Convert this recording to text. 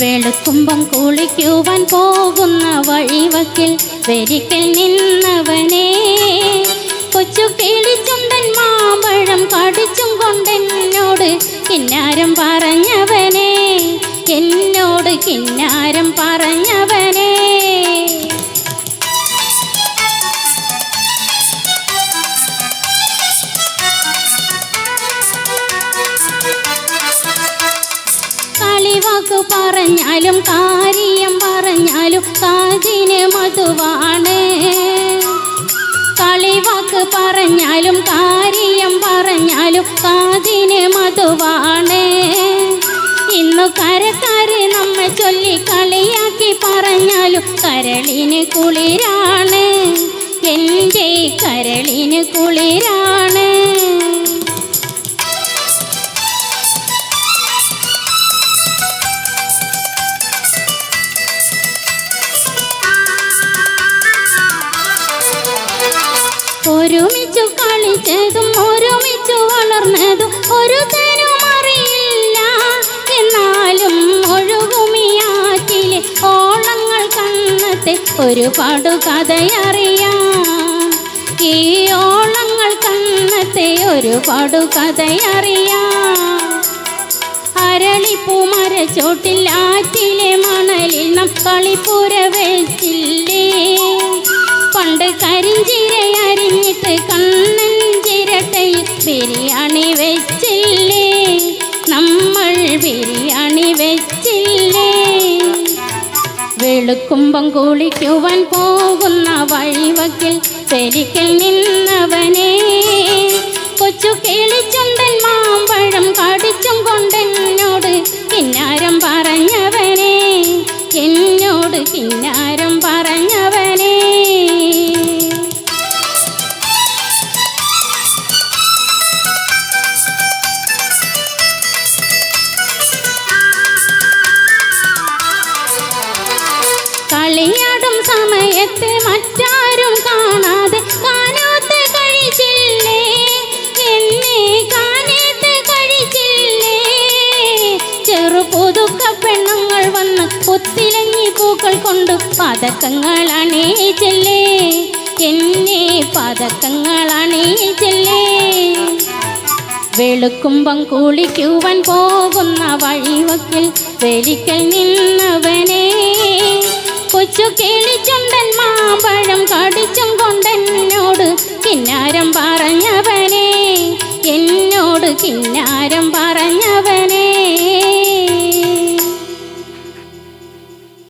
വെളുക്കുമ്പം കുളിക്കുവാൻ പോകുന്ന വഴിവക്കിൽ വെരിക്കൽ നിന്നവനെ. കൊച്ചു കിളിച്ചുണ്ടൻ മാമ്പഴം കടിച്ചും കൊണ്ടെന്നോട് കിന്നാരം പറഞ്ഞവനെ. എന്നോട് കിന്നാരം പറഞ്ഞവനെ കളിവാക്ക് പറഞ്ഞാലും കാര്യം പറഞ്ഞാലും കാജിന് മധുവാണ് കളിവാക്ക് പറഞ്ഞാലും കാര്യം പറഞ്ഞാലും കാജിന് മധുവാണ് ഇന്നു കരക്കാര് നമ്മെ ചൊല്ലി കളിയാക്കി പറഞ്ഞാലും കരളിന് കുളിരാണ്. എന്റെ കരളിന് കുളിരാണ്. ഒരുമിച്ചു കളിച്ചതും ഒരുമിച്ചു വളർന്നതും ഒരു തരം അറിയില്ല. എന്നാലും ഒഴുകുമിയാറ്റിലെ ഓളങ്ങൾ കണ്ണത്തെ ഒരുപാട് കഥയറിയാം. ഈ ഓളങ്ങൾ കണ്ണത്തെ ഒരുപാട് കഥയറിയാം. അരളിപ്പൂ മരച്ചോട്ടിൽ ആറ്റിലെ മണലിൽ നാം കളിപ്പുര വെച്ചില്ലേ? പണ്ട് കരിഞ്ചിര അറിഞ്ഞിട്ട് കണ്ണൻ ചിരട്ടയിൽ ബിരിയാണി വെച്ചില്ലേ? നമ്മൾ ബിരിയാണി വെച്ചില്ലേ? വെളുക്കുമ്പം കുളിക്കുവാൻ പോകുന്ന വഴിവക്കിൽ ശരിക്കൽ നിന്നവനെ വന്ന് ഒത്തിലങ്ങി പൂക്കൾ കൊണ്ട് പതക്കങ്ങൾ ചെല്ലേ? എന്നെ പതക്കങ്ങൾ ചെല്ലേ? വെളുക്കുമ്പം കുളിക്കുവാൻ പോകുന്ന വഴിവക്കിൽ വെലിക്കൽ നിന്നവനെ. കൊച്ചു കിളിച്ചുണ്ടൻ മാമ്പഴം കടിച്ചും കൊണ്ടെന്നോട് കിന്നാരം പറഞ്ഞവനെ. എന്നോട് കിന്നാരം